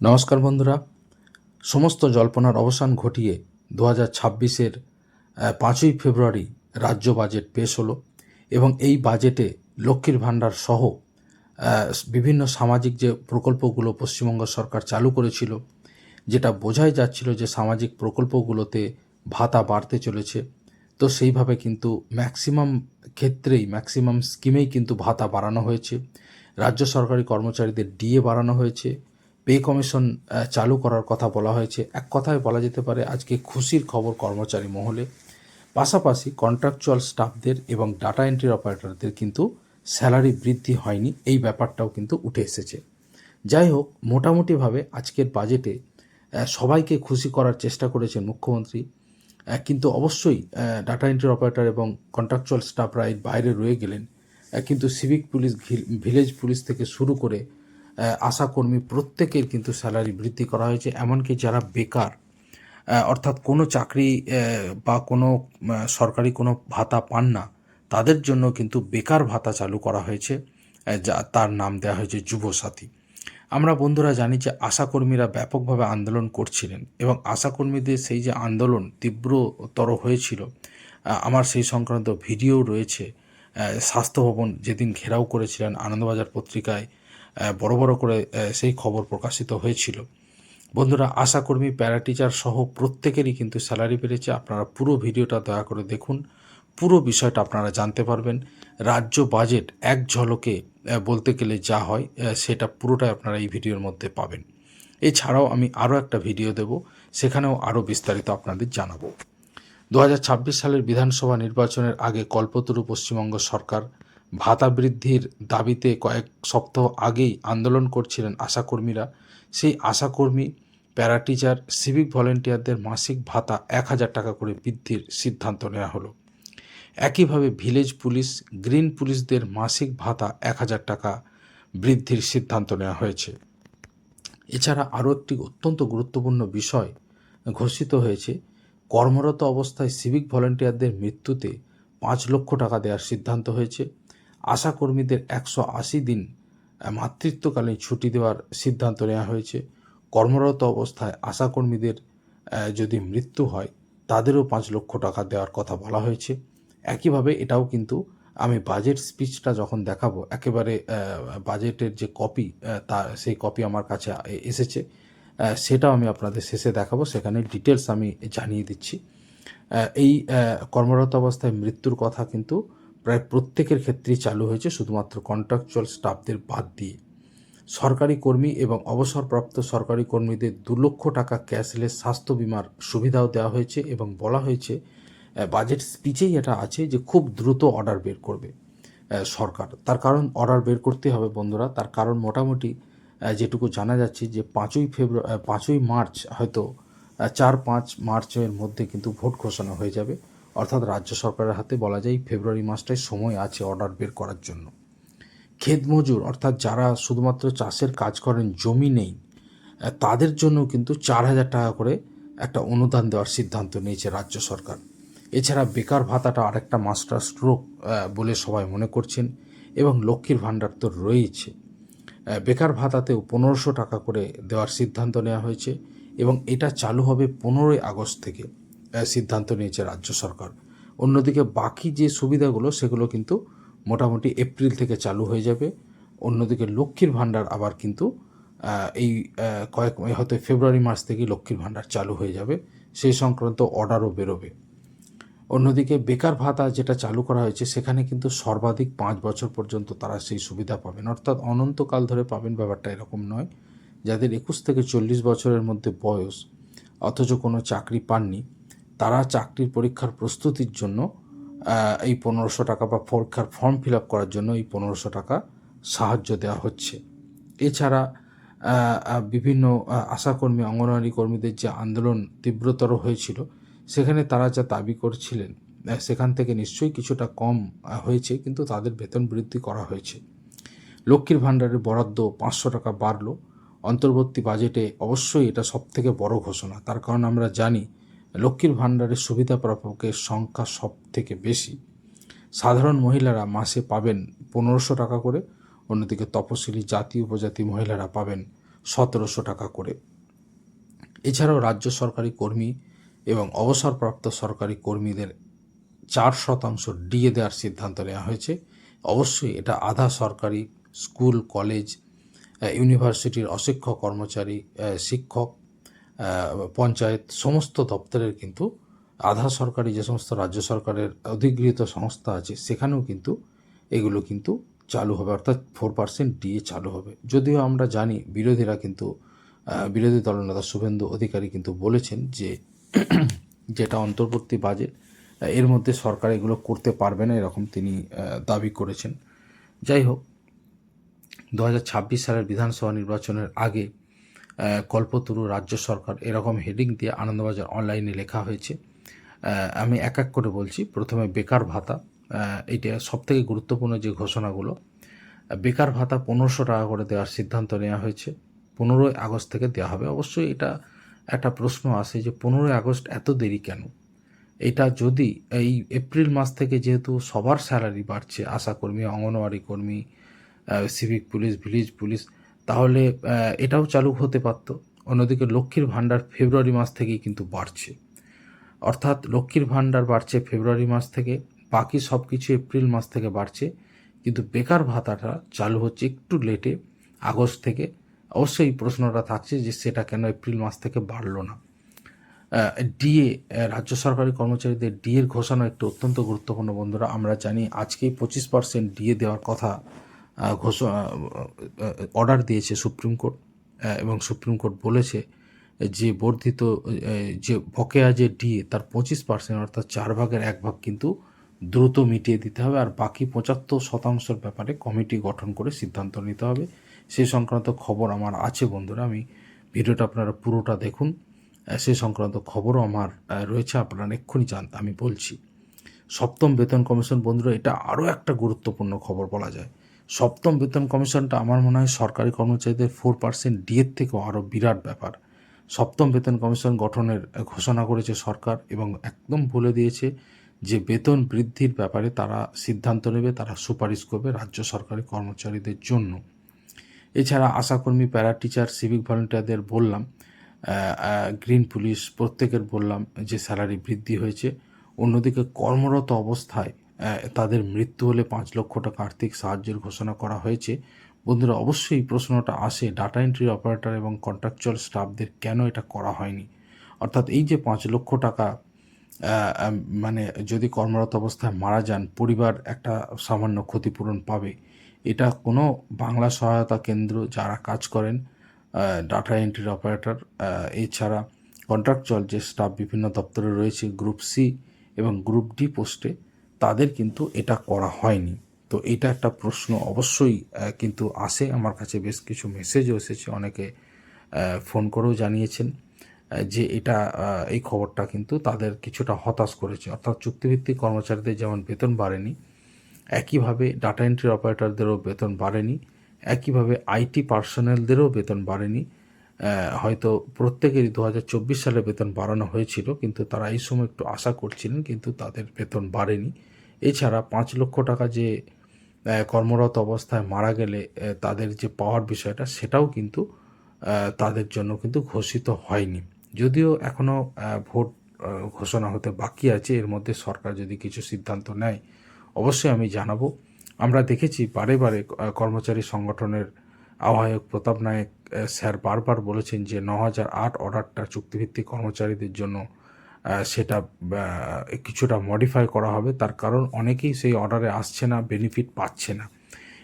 নমস্কার বন্ধুরা। সমস্ত জল্পনার অবসান ঘটিয়ে দু হাজার ছাব্বিশের পাঁচই ফেব্রুয়ারি রাজ্য বাজেট পেশ হলো এবং এই বাজেটে লক্ষ্মীর ভাণ্ডার সহ বিভিন্ন সামাজিক যে প্রকল্পগুলো পশ্চিমবঙ্গ সরকার চালু করেছিল, যেটা বোঝাই যাচ্ছিল যে সামাজিক প্রকল্পগুলোতে ভাতা বাড়তে চলেছে, তো সেইভাবে কিন্তু ম্যাক্সিমাম ক্ষেত্রেই, ম্যাক্সিমাম স্কিমেই কিন্তু ভাতা বাড়ানো হয়েছে। রাজ্য সরকারি কর্মচারীদের ডিএ বাড়ানো হয়েছে পে কমিশন চালু করার কথা বলা হয়েছে। এক কথায় বলা যেতে পারে, আজকে খুশির খবর কর্মচারী মহলে। পাশাপাশি কন্ট্রাকচুয়াল স্টাফদের এবং ডাটা এন্ট্রি অপারেটরদের কিন্তু স্যালারি বৃদ্ধি হয়নি, এই ব্যাপারটাও কিন্তু উঠে এসেছে। যাই হোক, মোটামুটিভাবে আজকের বাজেটে সবাইকে খুশি করার চেষ্টা করেছেন মুখ্যমন্ত্রী। কিন্তু অবশ্যই ডাটা এন্ট্রি অপারেটর এবং কন্ট্রাকচুয়াল স্টাফরা এর বাইরে রয়ে গেলেন। কিন্তু সিভিক পুলিশ ভিলেজ পুলিশ থেকে শুরু করে আশাকর্মী প্রত্যেকের কিন্তু স্যালারি বৃদ্ধি করা হয়েছে, এমনকি যারা বেকার অর্থাৎ কোনো চাকরি বা কোনো সরকারি কোনো ভাতা পান না, তাদের জন্য কিন্তু বেকার ভাতা চালু করা হয়েছে যা তার নাম দেওয়া হয়েছে যুবসাথী। আমরা বন্ধুরা জানি যে আশাকর্মীরা ব্যাপকভাবে আন্দোলন করছিলেন এবং আশাকর্মীদের সেই যে আন্দোলন তীব্রতর হয়েছিল আমার সেই সংক্রান্ত ভিডিও রয়েছে স্বাস্থ্য ভবন যেদিন ঘেরাও করেছিলেন আনন্দবাজার পত্রিকায় বড় বড় করে সেই খবর প্রকাশিত হয়েছিল। বন্ধুরা, আশাকর্মী, প্যারাটিচার সহ প্রত্যেকেরই কিন্তু স্যালারি বেড়েছে। আপনারা পুরো ভিডিওটা দয়া করে দেখুন। পুরো বিষয়টা আপনারা জানতে পারবেন। রাজ্য বাজেট এক ঝলকে বলতে গেলে যা হয় সেটা পুরোটাই আপনারা এই ভিডিওর মধ্যে পাবেন। এছাড়াও আমি আরও একটা ভিডিও দেব, সেখানেও আরও বিস্তারিত আপনাদের জানাব। দু হাজার ছাব্বিশ সালের বিধানসভা নির্বাচনের আগে কল্পতরু পশ্চিমবঙ্গ সরকার ভাতা বৃদ্ধির দাবিতে কয়েক সপ্তাহ আগেই আন্দোলন করছিলেন আশাকর্মীরা। সেই আশাকর্মী, প্যারাটিচার, সিভিক ভলেন্টিয়ারদের মাসিক ভাতা এক হাজার টাকা করে বৃদ্ধির সিদ্ধান্ত নেওয়া হলো। একইভাবে ভিলেজ পুলিশ, গ্রিন পুলিশদের মাসিক ভাতা এক হাজার টাকা বৃদ্ধির সিদ্ধান্ত নেওয়া হয়েছে। এছাড়া আরও একটি অত্যন্ত গুরুত্বপূর্ণ বিষয় ঘোষিত হয়েছে। কর্মরত অবস্থায় সিভিক ভলেন্টিয়ারদের মৃত্যুতে পাঁচ লক্ষ টাকা দেওয়ার সিদ্ধান্ত হয়েছে। আশাকর্মীদের একশো আশি দিন মাতৃত্বকালীন ছুটি দেওয়ার সিদ্ধান্ত নেওয়া হয়েছে। কর্মরত অবস্থায় আশাকর্মীদের যদি মৃত্যু হয়, তাদেরও পাঁচ লক্ষ টাকা দেওয়ার কথা বলা হয়েছে। একইভাবে এটাও কিন্তু আমি বাজেট স্পিচটা যখন দেখাবো, একেবারে বাজেটের যে কপি তা, সেই কপি আমার কাছে এসেছে। সেটাও আমি আপনাদের শেষে দেখাবো, সেখানে ডিটেলস আমি জানিয়ে দিচ্ছি। এই কর্মরত অবস্থায় মৃত্যুর কথা কিন্তু প্রায় প্রত্যেকের ক্ষেত্রেই চালু হয়েছে শুধুমাত্র কন্ট্রাকচুয়াল স্টাফদের বাদ দিয়ে। সরকারি কর্মী এবং অবসরপ্রাপ্ত সরকারি কর্মীদের দু লক্ষ টাকা ক্যাশলেস স্বাস্থ্য বিমার সুবিধাও দেওয়া হয়েছে এবং বলা হয়েছে বাজেট স্পিচেই এটা আছে যে খুব দ্রুত অর্ডার বের করবে সরকার। তার কারণ অর্ডার বের করতে হবে বন্ধুরা। তার কারণ মোটামুটি যেটুকু জানা যাচ্ছে যে পাঁচই ফেব্রুয়ারি পাঁচই মার্চ হয়তো চার পাঁচ মার্চের মধ্যে কিন্তু ভোট ঘোষণা হয়ে যাবে। অর্থাৎ রাজ্য সরকারের হাতে বলা যায় ফেব্রুয়ারি মাসটায় সময় আছে অর্ডার বের করার জন্য। ক্ষেত মজুর, অর্থাৎ যারা শুধুমাত্র চাষের কাজ করেন, জমি নেই তাদের জন্য কিন্তু চার হাজার টাকা করে একটা অনুদান দেওয়ার সিদ্ধান্ত নিয়েছে রাজ্য সরকার। এছাড়া বেকার ভাতাটা আরেকটা মাস্টার স্ট্রোক বলে সবাই মনে করছেন এবং লক্ষ্মীর ভাণ্ডার তো রয়েছে। বেকার ভাতাতেও পনেরোশো টাকা করে দেওয়ার সিদ্ধান্ত নেওয়া হয়েছে এবং এটা চালু হবে পনেরোই আগস্ট থেকে। সিদ্ধান্ত নিয়েছে রাজ্য সরকার। অন্যদিকে বাকি যে সুবিধাগুলো, সেগুলো কিন্তু মোটামুটি এপ্রিল থেকে চালু হয়ে যাবে। অন্যদিকে লক্ষ্মীর ভাণ্ডার আবার কিন্তু এই কয়েক হয়তো ফেব্রুয়ারি মাস থেকেই লক্ষ্মীর ভাণ্ডার চালু হয়ে যাবে। সেই সংক্রান্ত অর্ডারও বেরোবে। অন্যদিকে বেকার ভাতা যেটা চালু করা হয়েছে, সেখানে কিন্তু সর্বাধিক পাঁচ বছর পর্যন্ত তারা সেই সুবিধা পাবেন। অর্থাৎ অনন্তকাল ধরে পাবেন ব্যাপারটা এরকম নয়। যাদের একুশ থেকে চল্লিশ বছরের মধ্যে বয়স, অথচ কোনো চাকরি পাননি তারা চাকরির পরীক্ষার প্রস্তুতির জন্য এই পনেরোশো টাকা বা পরীক্ষার ফর্ম ফিল আপ করার জন্য এই পনেরোশো টাকা সাহায্য দেওয়া হচ্ছে। এছাড়া বিভিন্ন আশাকর্মী, অঙ্গনওয়াড়ি কর্মীদের যে আন্দোলন তীব্রতর হয়েছিল, সেখানে তারা যা দাবি করছিলেন সেখান থেকে নিশ্চয়ই কিছুটা কম হয়েছে, কিন্তু তাদের বেতন বৃদ্ধি করা হয়েছে। লক্ষ্মীর ভাণ্ডারের বরাদ্দ পাঁচশো টাকা বাড়লো। অন্তর্বর্তী বাজেটে অবশ্যই এটা সব থেকে বড় ঘোষণা। তার কারণ আমরা জানি লক্ষ্মীর ভাণ্ডারের সুবিধা প্রাপকের সংখ্যা সব থেকে বেশি। সাধারণ মহিলারা মাসে পাবেন পনেরোশো টাকা করে, অন্যদিকে তপশিলি জাতি, উপজাতি মহিলারা পাবেন সতেরোশো টাকা করে। এছাড়াও রাজ্য সরকারি কর্মী এবং অবসরপ্রাপ্ত সরকারি কর্মীদের চার শতাংশ ডিএ দেওয়ার সিদ্ধান্ত নেওয়া হয়েছে। অবশ্যই এটা আধা সরকারি স্কুল, কলেজ ইউনিভার্সিটির অশিক্ষক কর্মচারী শিক্ষক পঞ্চায়েত সমস্ত দপ্তরের কিন্তু আধা সরকারি যে সমস্ত রাজ্য সরকারের অধিগৃহীত সংস্থা আছে, সেখানেও কিন্তু এগুলো কিন্তু চালু হবে। অর্থাৎ ফোর পার্সেন্ট ডিএ চালু হবে। যদিও আমরা জানি, বিরোধীরা কিন্তু বিরোধী দলনেতা শুভেন্দু অধিকারী কিন্তু বলেছেন যে, যেটা অন্তর্বর্তী বাজেট এর মধ্যে সরকার এগুলো করতে পারবে না, এরকম তিনি দাবি করেছেন। যাই হোক, দু হাজার ছাব্বিশ সালের বিধানসভা নির্বাচনের আগে কল্পতরু রাজ্য সরকার এরকম হেডিং দিয়ে আনন্দবাজার অনলাইনে লেখা হয়েছে। আমি এক এক করে বলছি। প্রথমে বেকার ভাতা এটা সবথেকে গুরুত্বপূর্ণ যে ঘোষণাগুলো বেকার ভাতা পনেরোশো টাকা করে দেওয়ার সিদ্ধান্ত নেওয়া হয়েছে। পনেরোই আগস্ট থেকে দেওয়া হবে। অবশ্যই এটা একটা প্রশ্ন আসে যে পনেরোই আগস্ট এত দেরি কেন? এটা যদি এই এপ্রিল মাস থেকে যেহেতু সবার স্যালারি বাড়ছে, আশাকর্মী, অঙ্গনওয়াড়ি কর্মী সিভিক পুলিশ ভিলেজ পুলিশ তাহলে এটাও চালু হতে পারত। অন্যদিকে লক্ষ্মীর ভাণ্ডার ফেব্রুয়ারি মাস থেকেই কিন্তু বাড়ছে। অর্থাৎ লক্ষ্মীর ভাণ্ডার বাড়ছে ফেব্রুয়ারি মাস থেকে, বাকি সব কিছু এপ্রিল মাস থেকে বাড়ছে। কিন্তু বেকার ভাতাটা চালু হচ্ছে একটু লেটে, আগস্ট থেকে। অবশ্যই প্রশ্নটা থাকছে যে সেটা কেন এপ্রিল মাস থেকে বাড়লো না। ডিএ রাজ্য সরকারি কর্মচারীদের ডিএর ঘোষণা একটু অত্যন্ত গুরুত্বপূর্ণ বন্ধুরা। আমরা জানি আজকেই পঁচিশ পার্সেন্ট ডিএ দেওয়ার কথা ঘোষণা অর্ডার দিয়েছে সুপ্রিম কোর্ট এবং সুপ্রিম কোর্ট বলেছে যে বর্ধিত যে বকেয়া যে ডিএ তার পঁচিশ পার্সেন্ট অর্থাৎ চার ভাগের এক ভাগ কিন্তু দ্রুত মিটিয়ে দিতে হবে আর বাকি পঁচাত্তর শতাংশের ব্যাপারে কমিটি গঠন করে সিদ্ধান্ত নিতে হবে। সে সংক্রান্ত খবর আমার আছে বন্ধুরা আমি ভিডিওটা আপনারা পুরোটা দেখুন। আহ, সে সংক্রান্ত খবরও আমার রয়েছে আপনারা এক্ষুনি জান আমি বলছি। সপ্তম বেতন কমিশন বন্ধুরা এটা আরও একটা গুরুত্বপূর্ণ খবর বলা যায়। সপ্তম বেতন কমিশনটা আমার মনে হয় সরকারি কর্মচারীদের ফোর পার্সেন্ট ডিএর থেকেও আরও বিরাট ব্যাপার। সপ্তম বেতন কমিশন গঠনের ঘোষণা করেছে সরকার এবং একদম বলে দিয়েছে যে বেতন বৃদ্ধির ব্যাপারে তারা সিদ্ধান্ত নেবে, তারা সুপারিশ করবে রাজ্য সরকারি কর্মচারীদের জন্য। এছাড়া আশাকর্মী, প্যারা টিচার, সিভিক ভলেন্টিয়ারদের বললাম গ্রিন পুলিশ প্রত্যেকের বললাম যে স্যালারি বৃদ্ধি হয়েছে। অন্যদিকে কর্মরত অবস্থায় তাদের মৃত্যু হলে পাঁচ লক্ষ টাকা আর্থিক সাহায্যের ঘোষণা করা হয়েছে। বন্ধুরা, অবশ্যই এই প্রশ্নটা আসে ডাটা এন্ট্রি অপারেটর এবং কন্ট্রাকচুয়াল স্টাফদের কেন এটা করা হয়নি? অর্থাৎ এই যে পাঁচ লক্ষ টাকা মানে যদি কর্মরত অবস্থায় মারা যান, পরিবার একটা সামান্য ক্ষতিপূরণ পাবে। এটা কোনো বাংলা সহায়তা কেন্দ্র যারা কাজ করেন ডাটা এন্ট্রির অপারেটর এছাড়া কন্ট্রাকচুয়াল যে স্টাফ বিভিন্ন দপ্তরে রয়েছে গ্রুপ সি এবং গ্রুপ ডি পোস্টে তাদের কিন্তু এটা করা হয়নি। তো এটা একটা প্রশ্ন অবশ্যই কিন্তু আসে। আমার কাছে বেশ কিছু মেসেজও এসেছে। অনেকে ফোন করেও জানিয়েছেন যে এটা এই খবরটা কিন্তু তাদের কিছুটা হতাশ করেছে। অর্থাৎ চুক্তিভিত্তিক কর্মচারীদের যেমন বেতন বাড়েনি, একইভাবে ডাটা এন্ট্রি অপারেটরদেরও বেতন বাড়েনি, একইভাবে আইটি পার্সোনেলদেরও বেতন বাড়েনি। হয়তো প্রত্যেকেরই দু হাজার চব্বিশ সালে বেতন বাড়ানো হয়েছিল, কিন্তু তারা এই সময় একটু আশা করছিলেন, কিন্তু তাদের বেতন বাড়েনি। এছাড়া পাঁচ লক্ষ টাকা যে কর্মরত অবস্থায় মারা গেলে তাদের যে পাওয়ার বিষয়টা, সেটাও কিন্তু তাদের জন্য কিন্তু ঘোষিত হয়নি। যদিও এখনও ভোট ঘোষণা হতে বাকি আছে, এর মধ্যে সরকার যদি কিছু সিদ্ধান্ত নেয়, অবশ্যই আমি জানাব। আমরা দেখেছি বারে বারে কর্মচারী সংগঠনের আহ্বায়ক প্রতাপ নায়ক স্যার বারবার বলেছেন যে ন হাজার আট অর্ডারটা চুক্তিভিত্তিক কর্মচারীদের জন্য সেটা কিছুটা মডিফাই করা হবে। তার কারণ অনেকেই সেই অর্ডারে আসছে না বেনিফিট পাচ্ছে না।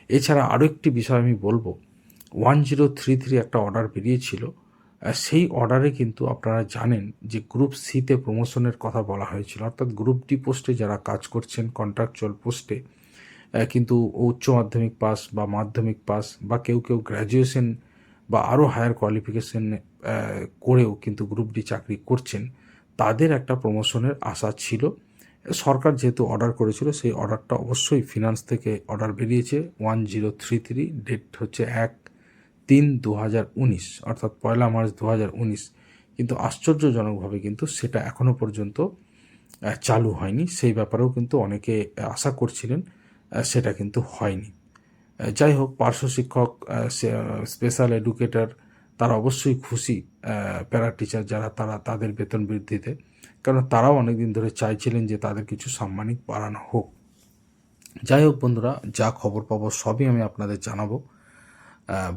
এছাড়া আরও একটি বিষয় আমি বলব। ওয়ান জিরো থ্রি থ্রি একটা অর্ডার বেরিয়েছিল। সেই অর্ডারে কিন্তু আপনারা জানেন যে গ্রুপ সিতে প্রমোশনের কথা বলা হয়েছিল। অর্থাৎ গ্রুপ ডি পোস্টে যারা কাজ করছেন কন্ট্রাকচুয়াল পোস্টে কিন্তু উচ্চ মাধ্যমিক পাস বা মাধ্যমিক পাস বা কেউ কেউ গ্র্যাজুয়েশন বা আরও হায়ার কোয়ালিফিকেশন করেও কিন্তু গ্রুপ ডি চাকরি করছেন। তাদের একটা প্রমোশনের আশা ছিল। সরকার যেহেতু অর্ডার করেছিল, সেই অর্ডারটা অবশ্যই ফিনান্স থেকে অর্ডার বেরিয়েছে। One zero three three date হচ্ছে এক তিন দু হাজার উনিশ, অর্থাৎ পয়লা মার্চ দু হাজার উনিশ। কিন্তু আশ্চর্যজনকভাবে কিন্তু সেটা এখনও পর্যন্ত চালু হয়নি। সেই ব্যাপারেও কিন্তু অনেকে আশা করছিলেন সেটা কিন্তু হয়নি। যাই হোক, পার্শ্ব শিক্ষক স্পেশাল এডুকেটর তারা অবশ্যই খুশি প্যারা টিচার যারা, তারা তাদের বেতন বৃদ্ধিতে। কারণ তারাও অনেকদিন ধরে চাইছিলেন যে তাদের কিছু সাম্মানিক বাড়ানো হোক। যাই হোক বন্ধুরা, যা খবর পাবো সবই আমি আপনাদের জানাব।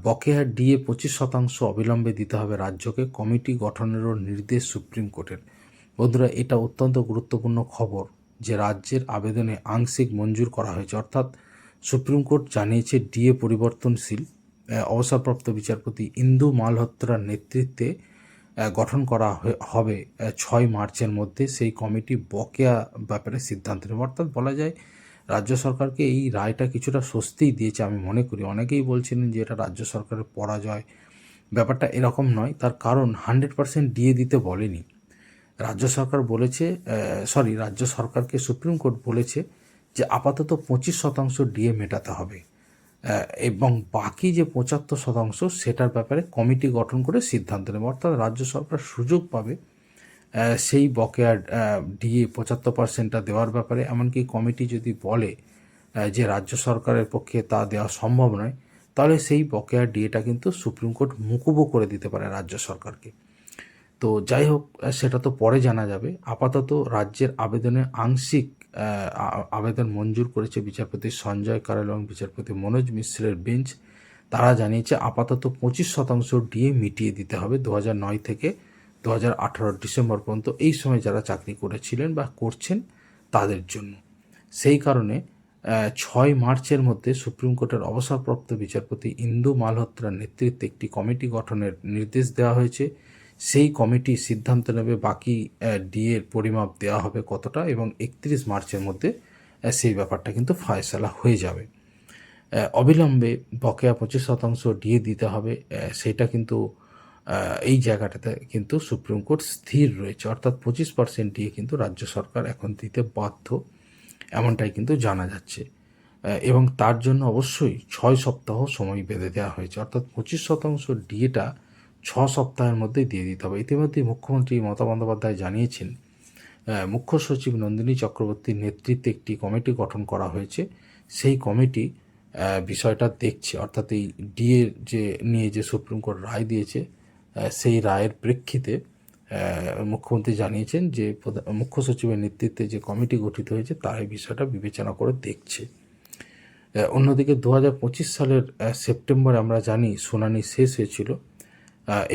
বকেয়া ডিএ পঁচিশ শতাংশ অবিলম্বে দিতে হবে রাজ্যকে, কমিটি গঠনেরও নির্দেশ সুপ্রিম কোর্টের। বন্ধুরা, এটা অত্যন্ত গুরুত্বপূর্ণ খবর যে রাজ্যের আবেদনে আংশিক মঞ্জুর করা হয়েছে। অর্থাৎ সুপ্রিম কোর্ট জানিয়েছে ডিএ পরিবর্তনশীল। অবসরপ্রাপ্ত বিচারপতি ইন্দু মালহোত্রার নেতৃত্বে গঠন করা হবে ছয় মার্চের মধ্যে। সেই কমিটি বকেয়া ব্যাপারে সিদ্ধান্ত নেবে। অর্থাৎ বলা যায়, রাজ্য সরকারকে এই রায়টা কিছুটা স্বস্তিই দিয়েছে আমি মনে করি। অনেকেই বলছিলেন যে এটা রাজ্য সরকারের পরাজয়। ব্যাপারটা এরকম নয়। তার কারণ হান্ড্রেড পার্সেন্ট দিয়ে দিতে বলেনি। রাজ্য সরকার বলেছে সরি, রাজ্য সরকারকে সুপ্রিম কোর্ট বলেছে যে আপাতত পঁচিশ শতাংশ ডিএ মেটাতে হবে। এবং বাকি যে পঁচাত্তর শতাংশ, সেটার ব্যাপারে কমিটি গঠন করে সিদ্ধান্ত নেবে। অর্থাৎ রাজ্য সরকার সুযোগ পাবে সেই বকেয়া ডিএ পঁচাত্তর পার্সেন্টটা দেওয়ার ব্যাপারে। এমনকি কমিটি যদি বলে যে রাজ্য সরকারের পক্ষে তা দেওয়া সম্ভব নয়, তাহলে সেই বকেয়া ডিএটা কিন্তু সুপ্রিম কোর্ট মুকুবও করে দিতে পারে রাজ্য সরকারকে। তো যাই হোক সেটা তো পরে জানা যাবে। আপাতত রাজ্যের আবেদনে আংশিক আবেদন মঞ্জুর করেছে বিচারপতি সঞ্জয় কারাল এবং বিচারপতি মনোজ মিশ্রের বেঞ্চ। তারা জানিয়েছে, আপাতত পঁচিশ শতাংশ ডিএ মিটিয়ে দিতে হবে দু নয় থেকে দু হাজার আঠারো ডিসেম্বর পর্যন্ত। এই সময় যারা চাকরি করেছিলেন বা করছেন তাদের জন্য। সেই কারণে ছয় মার্চের মধ্যে সুপ্রিম কোর্টের অবসরপ্রাপ্ত বিচারপতি ইন্দু মালহোত্রার নেতৃত্বে একটি কমিটি গঠনের নির্দেশ দেওয়া হয়েছে। সেই কমিটি সিদ্ধান্ত নেবে, বাকি ডিএর পরিমাপ দেওয়া হবে কতটা এবং একত্রিশ মার্চের মধ্যে সেই ব্যাপারটা কিন্তু ফয়সালা হয়ে যাবে। অবিলম্বে বকেয়া পঁচিশ শতাংশ ডিএ দিতে হবে সেটা কিন্তু এই জায়গাটাতে কিন্তু সুপ্রিম কোর্ট স্থির রয়েছে। অর্থাৎ পঁচিশ পার্সেন্ট ডিএ কিন্তু রাজ্য সরকার এখন দিতে বাধ্য, এমনটাই কিন্তু জানা যাচ্ছে। এবং তার জন্য অবশ্যই ছয় সপ্তাহ সময় বেঁধে দেওয়া হয়েছে। অর্থাৎ পঁচিশ শতাংশ ডিএটা ছ সপ্তাহের মধ্যেই দিয়ে দিতে হবে। ইতিমধ্যেই মুখ্যমন্ত্রী মমতা বন্দ্যোপাধ্যায় জানিয়েছেন মুখ্য সচিব নন্দিনী চক্রবর্তীর নেতৃত্বে একটি কমিটি গঠন করা হয়েছে। সেই কমিটি বিষয়টা দেখছে। অর্থাৎ এই ডিএ যে নিয়ে যে সুপ্রিম কোর্ট রায় দিয়েছে সেই রায়ের প্রেক্ষিতে মুখ্যমন্ত্রী জানিয়েছেন যে মুখ্য সচিবের নেতৃত্বে যে কমিটি গঠিত হয়েছে, তার এই বিষয়টা বিবেচনা করে দেখছে। অন্যদিকে দু হাজার পঁচিশ সালের সেপ্টেম্বরে আমরা জানি, শুনানি শেষ হয়েছিল।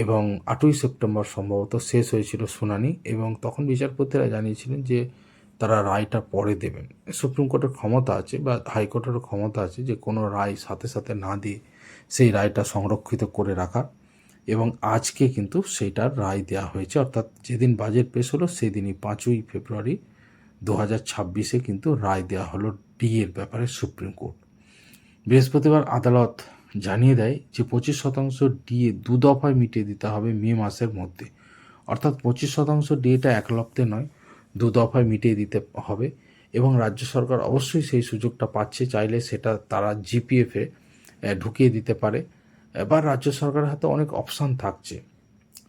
এবং আটই সেপ্টেম্বর সম্ভবত শেষ হয়েছিল শুনানি এবং তখন বিচারপতিরা জানিয়েছিলেন যে তারা রায়টা পরে দেবেন। সুপ্রিম কোর্টের ক্ষমতা আছে বা হাইকোর্টেরও ক্ষমতা আছে যে কোনো রায় সাথে সাথে না দিয়ে সেই রায়টা সংরক্ষিত করে রাখার এবং আজকে কিন্তু সেইটার রায় দেওয়া হয়েছে। অর্থাৎ যেদিন বাজেট পেশ হলো সেই দিনই পাঁচই ফেব্রুয়ারি দু হাজার ছাব্বিশে কিন্তু রায় দেওয়া হলো ডি এর ব্যাপারে সুপ্রিম কোর্ট। বৃহস্পতিবার আদালত জানিয়ে দেয় যে পঁচিশ শতাংশ ডিএ দু দফায় মিটিয়ে দিতে হবে মে মাসের মধ্যে। অর্থাৎ পঁচিশ শতাংশ ডিএটা এক লপ্তে নয়, দু দফায় মিটিয়ে দিতে হবে এবং রাজ্য সরকার অবশ্যই সেই সুযোগটা পাচ্ছে, চাইলে সেটা তারা জিপিএফে ঢুকিয়ে দিতে পারে। বা রাজ্য সরকারের হাতে অনেক অপশান থাকছে।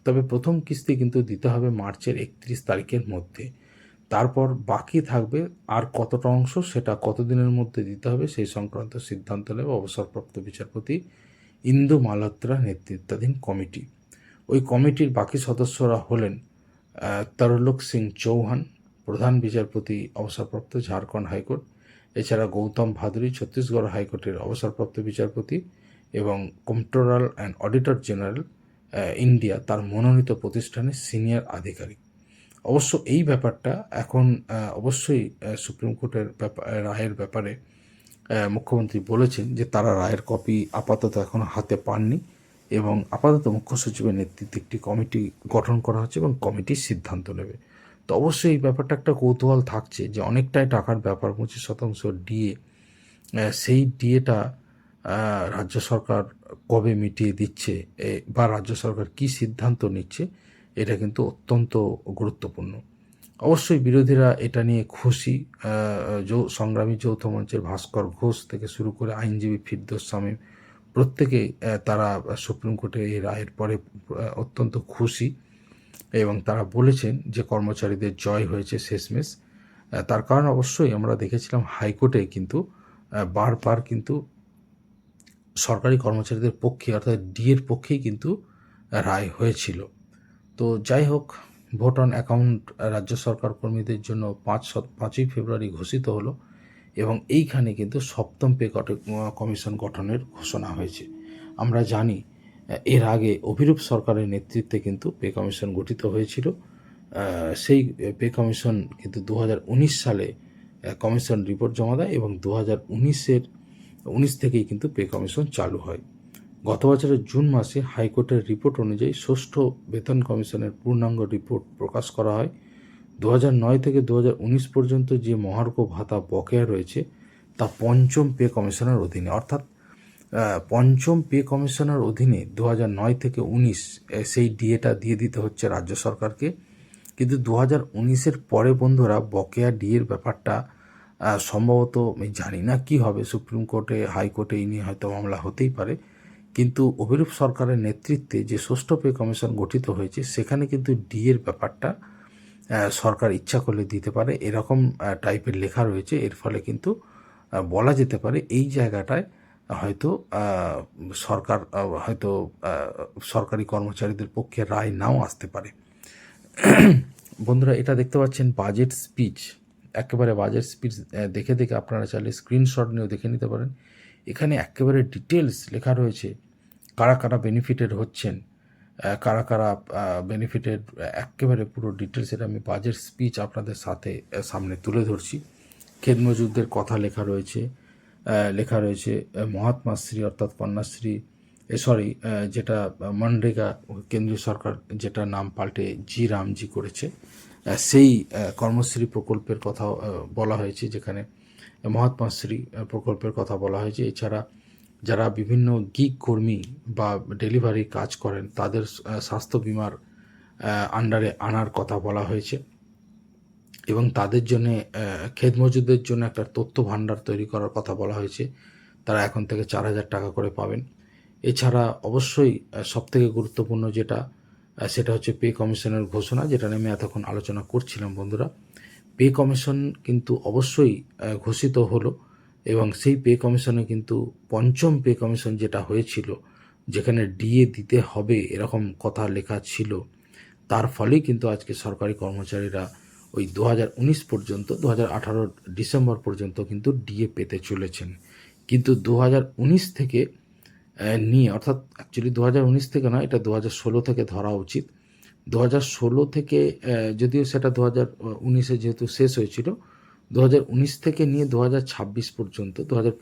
তবে প্রথম কিস্তি কিন্তু দিতে হবে মার্চের একত্রিশ তারিখের মধ্যে। তারপর বাকি থাকবে আর কতটা অংশ সেটা কতদিনের মধ্যে দিতে হবে সেই সংক্রান্ত সিদ্ধান্ত নেবে অবসরপ্রাপ্ত বিচারপতি ইন্দু মালহোত্রা নেতৃত্বাধীন কমিটি। ওই কমিটির বাকি সদস্যরা হলেন তরলোক সিং চৌহান, প্রধান বিচারপতি অবসরপ্রাপ্ত ঝাড়খণ্ড হাইকোর্ট, এছাড়া গৌতম ভাদুরী, ছত্তিশগড় হাইকোর্টের অবসরপ্রাপ্ত বিচারপতি এবং comptroller and auditor general India, তার মনোনীত প্রতিষ্ঠানের সিনিয়র আধিকারিক। অবশ্য এই ব্যাপারটা এখন অবশ্যই সুপ্রিম কোর্টের ব্যাপার রায়ের ব্যাপারে মুখ্যমন্ত্রী বলেছেন যে তারা রায়ের কপি আপাতত এখনও হাতে পাননি এবং আপাতত মুখ্য সচিবের নেতৃত্বে একটি কমিটি গঠন করা হচ্ছে এবং কমিটি সিদ্ধান্ত নেবে। তো অবশ্যই এই ব্যাপারটা একটা কৌতূহল থাকছে যে অনেকটাই টাকার ব্যাপার, পঁচিশ শতাংশ ডিএ সেই ডিএটা রাজ্য সরকার কবে মিটিয়ে দিচ্ছে বা রাজ্য সরকার কি সিদ্ধান্ত নিচ্ছে এটা কিন্তু অত্যন্ত গুরুত্বপূর্ণ। অবশ্যই বিরোধীরা এটা নিয়ে খুশি। সংগ্রামী যৌথ মঞ্চের ভাস্কর ঘোষ থেকে শুরু করে আইনজীবী ফিরদোস শামীম প্রত্যেকেই আহ, তারা সুপ্রিম কোর্টে এই রায়ের পরে অত্যন্ত খুশি এবং তারা বলেছেন যে কর্মচারীদের জয় হয়েছে শেষমেশ। তার কারণ অবশ্যই আমরা দেখেছিলাম হাইকোর্টে কিন্তু বারবার কিন্তু সরকারি কর্মচারীদের পক্ষে অর্থাৎ ডিএর পক্ষেই কিন্তু রায় হয়েছিল। তো যাই হোক, ভোট অন অ্যাকাউন্ট রাজ্য সরকার কর্মীদের জন্য পাঁচ পাঁচই ফেব্রুয়ারি ঘোষিত হলো এবং এইখানে কিন্তু সপ্তম পে কমিশন গঠনের ঘোষণা হয়েছে। আমরা জানি, এর আগে অভিরূপ সরকারের নেতৃত্বে কিন্তু পে কমিশন গঠিত হয়েছিল। সেই পে কমিশন কিন্তু দু হাজার উনিশ সালে কমিশন রিপোর্ট জমা দেয় এবং দু হাজার উনিশের, উনিশ থেকেই কিন্তু পে কমিশন চালু হয়। গত বছরের জুন মাসে হাইকোর্টের রিপোর্ট অনুযায়ী ষষ্ঠ বেতন কমিশনের পূর্ণাঙ্গ রিপোর্ট প্রকাশ করা হয়। দু নয় থেকে দু পর্যন্ত যে মহার্ঘ ভাতা বকেয়া রয়েছে, তা পঞ্চম পে কমিশনের অধীনে। অর্থাৎ পঞ্চম পে কমিশনের অধীনে দু নয় থেকে উনিশ সেই ডিএটা দিয়ে দিতে হচ্ছে রাজ্য সরকারকে। কিন্তু দু হাজার উনিশের পরে বন্ধুরা বকেয়া ডিএর ব্যাপারটা সম্ভবত আমি জানি না কি হবে। সুপ্রিম কোর্টে, হাইকোর্টে এই নিয়ে হয়তো মামলা হতেই পারে। কিন্তু অভিরূপ সরকারের নেতৃত্বে যে ষষ্ঠ পে কমিশন গঠিত হয়েছে, সেখানে কিন্তু ডিএর ব্যাপারটা সরকার ইচ্ছা করলে দিতে পারে। এরকম টাইপের লেখা রয়েছে। এর ফলে কিন্তু বলা যেতে পারে এই জায়গাটায় হয়তো সরকার হয়তো সরকারি কর্মচারীদের পক্ষে রায় নাও আসতে পারে। বন্ধুরা, এটা দেখতে পাচ্ছেন বাজেট স্পিচ একেবারে বাজেট স্পিচ দেখে দেখে আপনারা চাইলে স্ক্রিনশট নিয়েও দেখে নিতে পারেন। এখানে একেবারে ডিটেলস লেখা রয়েছে। কারা কারা বেনিফিটেড হচ্ছেন কারা কারা বেনিফিটেড একেবারে পুরো ডিটেলস এটা আমি বাজেট স্পিচ আপনাদের সাথে সামনে তুলে ধরছি। খেত মজুরদের কথা লেখা রয়েছে লেখা রয়েছে মহাত্মাশ্রী অর্থাৎ কন্যাশ্রী সরি যেটা মনরেগা কেন্দ্রীয় সরকার যেটা নাম পাল্টে জি রামজি করেছে সেই কর্মশ্রী প্রকল্পের কথা বলা হয়েছে যেখানে মহাত্মাশ্রী প্রকল্পের কথা বলা হয়েছে। এছাড়া যারা বিভিন্ন গিগ কর্মী বা ডেলিভারি কাজ করেন, তাদের স্বাস্থ্য বিমার আন্ডারে আনার কথা বলা হয়েছে। এবং তাদের জন্য ক্ষেত মজুরদের জন্য একটা তথ্য ভাণ্ডার তৈরি করার কথা বলা হয়েছে। তারা এখন থেকে চার হাজার টাকা করে পাবেন। এছাড়া অবশ্যই সব থেকে গুরুত্বপূর্ণ যেটা সেটা হচ্ছে পে কমিশনের ঘোষণা, যেটা নিয়ে আমি এতক্ষণ আলোচনা করছিলাম বন্ধুরা। পে কমিশন কিন্তু অবশ্যই ঘোষিত হলো। এবং সেই পে কমিশনে কিন্তু পঞ্চম পে কমিশন যেটা হয়েছিল, যেখানে ডিএ দিতে হবে এরকম কথা লেখা ছিল, তার ফলেই কিন্তু আজকে সরকারি কর্মচারীরা ওই দু হাজার উনিশ পর্যন্ত, দু হাজার আঠারো ডিসেম্বর পর্যন্ত কিন্তু ডিএ পেতে চলেছেন। কিন্তু দু হাজার উনিশ থেকে নিয়ে, অর্থাৎ অ্যাকচুয়ালি দু হাজার উনিশ থেকে নয়, এটা দু থেকে ধরা উচিত। দু থেকে যদিও সেটা দু হাজার যেহেতু শেষ হয়েছিল দু থেকে নিয়ে দু পর্যন্ত দু হাজার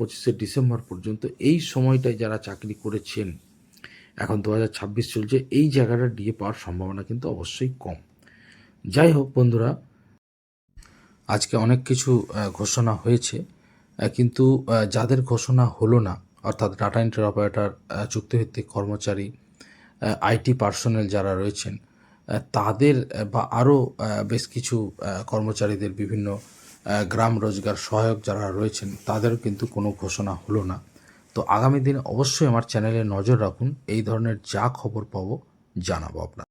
ডিসেম্বর পর্যন্ত এই সময়টায় যারা চাকরি করেছেন, এখন দু হাজার ছাব্বিশ চলছে, এই জায়গাটা ডিএ পাওয়ার সম্ভাবনা কিন্তু অবশ্যই কম। যাই হোক বন্ধুরা, আজকে অনেক কিছু ঘোষণা হয়েছে কিন্তু যাদের ঘোষণা হলো না, অর্থাৎ ডাটা এন্ট্রি অপারেটর চুক্তিভিত্তিক কর্মচারী আইটি পার্সোনেল যারা রয়েছেন তাদের, বা আরও বেশ কিছু কর্মচারীদের বিভিন্ন গ্রাম রোজগার সহায়ক যারা রয়েছেন, তাদেরও কিন্তু কোনো ঘোষণা হলো না। তো আগামী দিন অবশ্যই আমার চ্যানেলে নজর রাখুন, এই ধরনের যা খবর পাবো জানাব আপনার